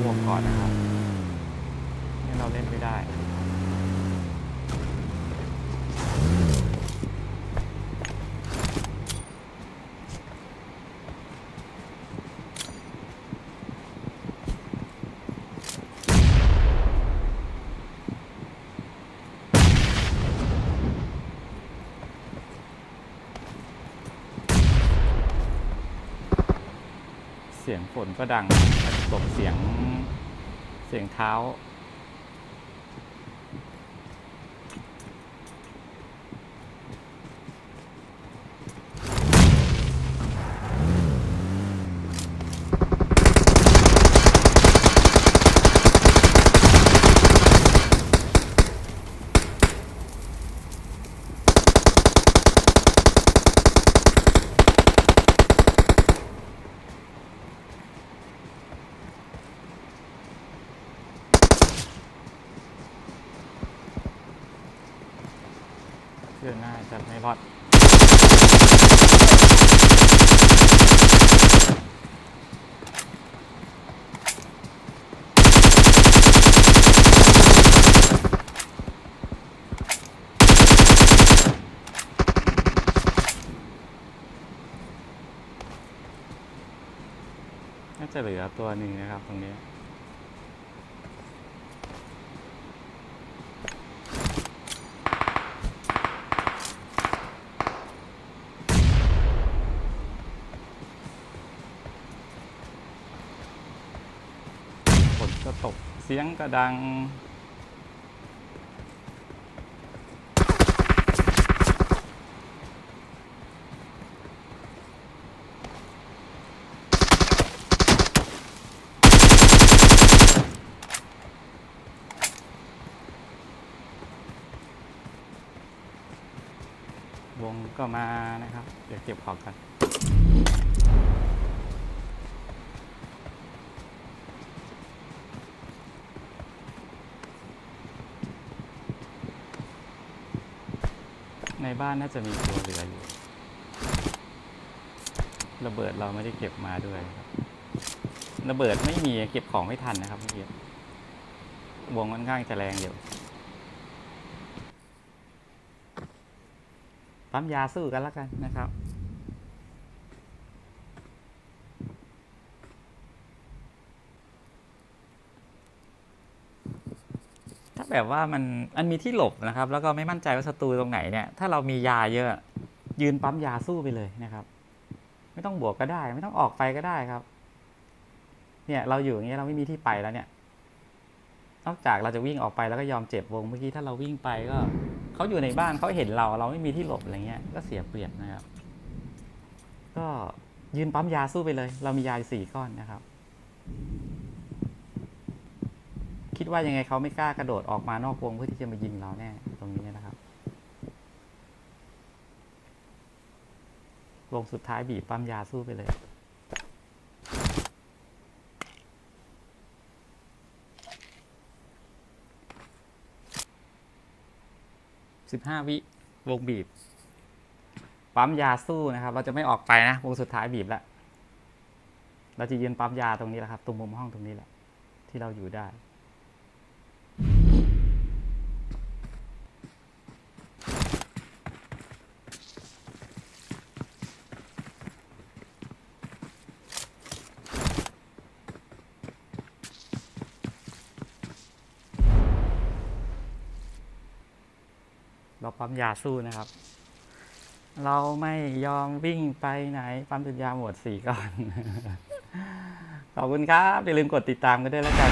าวงก่อนนะครับนี่เราเล่นไม่ได้ เสียงฝนก็ดังจจะตกเสียง เสียงเท้า อหน้าจะไม่รอดน่าจะเหลือตัวหนึ่งนะครับตรงนี้ ก็ตกเสียงก็ดัง วงก็มานะครับ เดี๋ยวเก็บของกัน ในบ้านน่าจะมีตัวเหลืออยู่ ระเบิดเราไม่ได้เก็บมาด้วยครับ ระเบิดไม่มีเก็บของไม่ทันนะครับเมื่อกี้วงค่อนข้างจะแรงอยู่ปั๊มยาสู้กันแล้วกันนะครับ แบบว่ามันมันมีที่หลบนะครับ แล้วก็ไม่มั่นใจว่าศัตรูตรงไหนเนี่ย ถ้าเรามียาเยอะ ยืนปั๊มยาสู้ไปเลยนะครับ ไม่ต้องบวกก็ได้ ไม่ต้องออกไปก็ได้ครับ เนี่ยเราอยู่อย่างเงี้ยเราไม่มีที่ไปแล้วเนี่ย นอกจากเราจะวิ่งออกไปแล้วก็ยอมเจ็บวงเมื่อกี้ถ้าเราวิ่งไปก็เขาอยู่ในบ้านเขาเห็นเรา เราไม่มีที่หลบอะไรเงี้ย ก็เสียเปรียบนะครับ ก็ยืนปั๊มยาสู้ไปเลย เรามียาสี่ก้อนนะครับ คิดว่ายังไงเขาไม่กล้ากระโดดออกมานอกวงเพื่อที่จะมายิงเราแน่ตรงนี้นะครับ วงสุดท้ายบีบปั๊มยาสู้ไปเลยสิบห้าวิ วงบีบ ปั๊มยาสู้นะครับ เราจะไม่ออกไปนะ วงสุดท้ายบีบแล้ว เราจะยืนปั๊มยาตรงนี้แหละครับ ตรงมุมห้องตรงนี้แหละ ที่เราอยู่ได้ เราปั๊มยาสู้นะครับ เราไม่ยอมวิ่งไปไหนปั๊มจนยาหมดสี่ก่อน ขอบคุณครับ อย่าลืมกดติดตามกันด้วยแล้วกัน